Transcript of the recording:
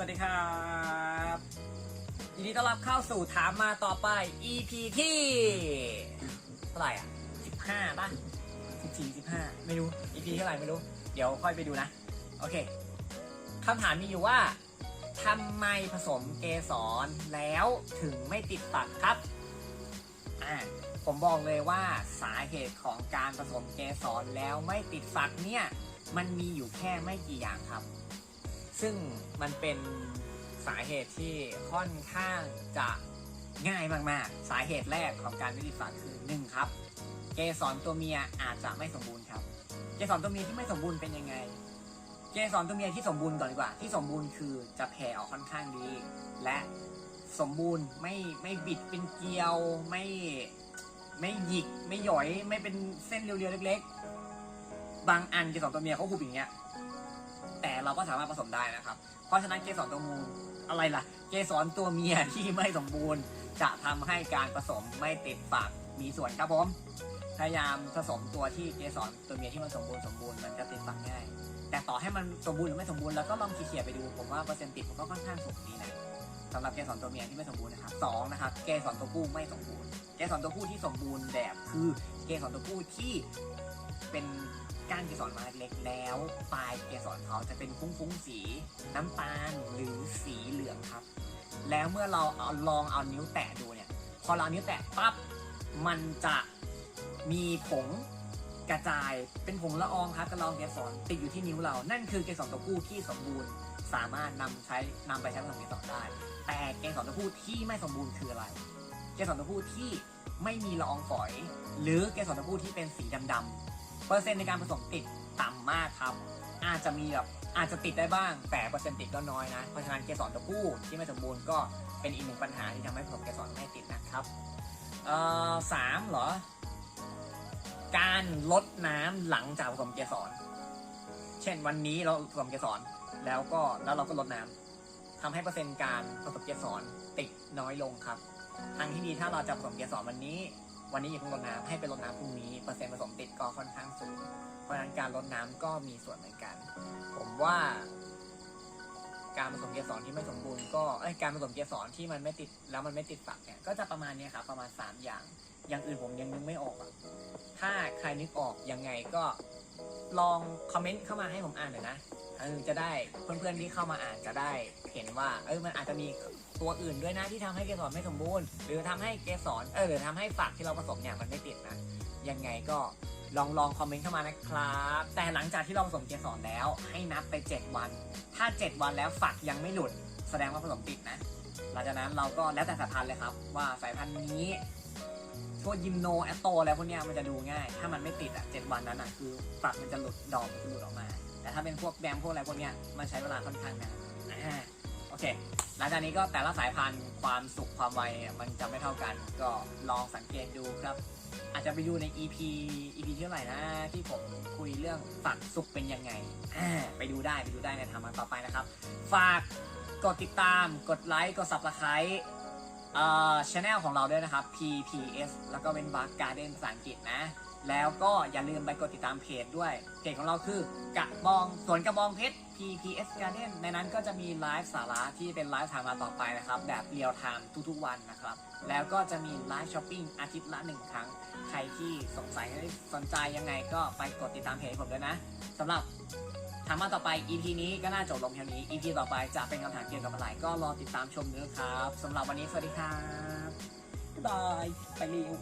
สวัสดีครับยินดีต้อนรับเข้าสู่ถามมาต่อไป EP ที่เท่าไหร่อะ15ป่ะ14 15ไม่รู้ EP เท่าไหร่ไม่รู้ เดี๋ยวค่อยไปดูนะ โอเคคำถามมีอยู่ว่าทำไมผสมเกสรแล้วถึงไม่ติดฝักครับอ่าผมบอกเลยว่าสาเหตุของการผสมเกสรแล้วไม่ติดฝักเนี่ย มันมีอยู่แค่ไม่กี่อย่างครับ ซึ่งมันเป็นสาเหตุที่ค่อนข้างจะง่ายมากๆ สาเหตุแรกของการไม่ติฝักคือหนึ่งครับ เกสรตัวเมียอาจจะไม่สมบูรณ์ครับ เกสรตัวเมียที่ไม่สมบูรณ์เป็นยังไง เกสรตัวเมียที่สมบูรณ์ก่อนดีกว่า ที่สมบูรณ์คือจะแผ่ออกค่อนข้างดี และสมบูรณ์ไม่ไม่บิดเป็นเกลียวไม่ไม่หยิกไม่หย่อยไม่เป็นเส้นเรียวๆเล็ก ๆ บางอันเกสรตัวเมียเขาหุบอย่างเงี้ย แต่เราก็สามารถผสมได้นะครับ เพราะฉะนั้นเกสรตัวมูอะไรล่ะ เกสรตัวเมียที่ไม่สมบูรณ์ จะทำให้การผสมไม่ติดฝักมีส่วนครับผมพยายามผสมตัวที่เกสรตัวเมียที่มันสมบูรณ์สมบูรณ์มันจะติดฝักง่าย แต่ต่อให้มันสมบูรณ์หรือไม่สมบูรณ์แล้วก็ลองเขี่ยไปดูผมว่าเปอร์เซ็นต์ติดผมก็ค่อนข้างสูงดีนะสำหรับเกสรตัวเมียที่ไม่สมบูรณ์นะครับสองนะครับเกสรตัวผู้ไม่สมบูรณ์ เกสรตัวผู้ที่สมบูรณ์แบบคือเกสรตัวผู้ที่เป็น ก้านเกสรมาเล็กแล้ว ปลายเกสรเขาจะเป็นฟุ้งๆสีน้ำตาลหรือสีเหลืองครับ แล้วเมื่อเราเอาลองเอานิ้วแตะดูเนี่ย พอเราเอานิ้วแตะปั๊บมันจะมีผงกระจายเป็นผงละอองครับกระลองเกสรติดอยู่ที่นิ้วเรา นั่นคือเกสรตัวผู้ที่สมบูรณ์ สามารถนำใช้นำไปใช้ผสมเกสรได้ แต่เกสรตัวผู้ที่ไม่สมบูรณ์คืออะไร เกสรตัวผู้ที่ไม่มีละอองฝอย หรือเกสรตัวผู้ที่เป็นสีดำๆ เปอร์เซ็นต์ในการผสมติดต่ำมากครับ อาจจะมีแบบอาจจะติดได้บ้าง แต่เปอร์เซ็นต์ติดก็น้อยนะ เพราะฉะนั้นเกสรตัวผู้ที่ไม่สมบูรณ์ก็เป็นอีกหนึ่งปัญหาที่ทำให้ผสมเกสรไม่ติดนะครับเอ่อสามเหรอ การลดน้ำหลังจากผสมเกสร เช่นวันนี้เราผสมเกสรแล้วก็แล้วเราก็ลดน้ำทำให้เปอร์เซ็นต์การผสมเกสรติดน้อยลงครับ ทางที่ดีถ้าเราจะผสมเกสรวันนี้ วันนี้อย่าเพิ่งลดน้ำให้ไปลดน้ำพรุ่งนี้เปอร์เซ็นต์ผสมติดก็ค่อนข้างสูง เพราะฉะนั้นการลดน้ำก็มีส่วนเหมือนกัน ผมว่า การผสมเกสรที่ไม่สมบูรณ์ก็เอ้ยการผสมเกสรที่มันไม่ติดแล้วมันไม่ติดฝักเนี่ยก็จะประมาณนี้ครับประมาณ 3 อย่าง อย่างอื่นผมยังนึกไม่ออกอะถ้าใครนึกออกยังไงก็ลองคอมเมนต์เข้ามาให้ผมอ่านหน่อยนะ เออจะได้เพื่อนๆที่เข้ามาอ่านจะได้เห็นว่า เออมันอาจจะมีตัวอื่นด้วยนะที่ทำให้เกสรไม่สมบูรณ์ หรือทำให้เกสรเออหรือทำให้ฝักที่เราผสมเนี่ยมันไม่ติดนะยังไงก็ลองลองคอมเมนต์เข้ามานะครับ แต่หลังจากที่เราผสมเกสรแล้วให้นับไป 7 วัน ถ้า 7 วันแล้วฝักยังไม่หลุด แสดงว่าผสมติดนะ หลังจากนั้นเราก็แล้วแต่สายพันธุ์เลยครับ ว่าสายพันธุ์นี้พวกยิมโนแอตโตอะไรพวกเนี้ยมันจะดูง่าย ถ้ามันไม่ติดอะเจ็ดวันนั้นอะคือฝักมันจะหลุดดอกมันจะหลุดออกมา แต่ถ้าเป็นพวกแบมพวกอะไรพวกเนี้ยมันใช้เวลาค่อนข้างนานโอเค หลังจากนี้ก็แต่ละสายพันธุ์ความสุขความไวเนี่ยมันจะไม่เท่ากัน ก็ลองสังเกตดูครับ อาจจะไปดูใน EP EP ที่เท่าไหร่นะที่ผมคุยเรื่องฝักสุกเป็นยังไงไปดูได้ไปดูได้ในทางมันต่อไปนะครับ ฝาก กดติดตาม กดไลค์ กด subscribe เอ่อช anel ของเราด้วยนะครับ PPS แล้วก็เป็นบักการ์เดนภาษาอังกฤษนะ แล้วก็อย่าลืมไปกดติดตามเพจด้วย เพจของเราคือกระบองสวนกระบองเพชร PPS Garden ในนั้นก็จะมีไลฟ์สาระที่เป็นไลฟ์ถามมาต่อไปนะครับ แบบเรียลไทม์ทุกๆวันนะครับ แล้วก็จะมีไลฟ์ช้อปปิ้งอาทิตย์ละหนึ่งครั้ง ใครที่สงสัยสนใจยังไงก็ไปกดติดตามเพจผมด้วยนะสำหรับถามมาต่อไป EP นี้ก็น่าจบลงเท่านี้ EP ต่อไปจะเป็นคำถามเกี่ยวกับอะไรก็รอติดตามชมด้วยครับสำหรับวันนี้สวัสดีครับ บ๊ายบาย ไปเร็ว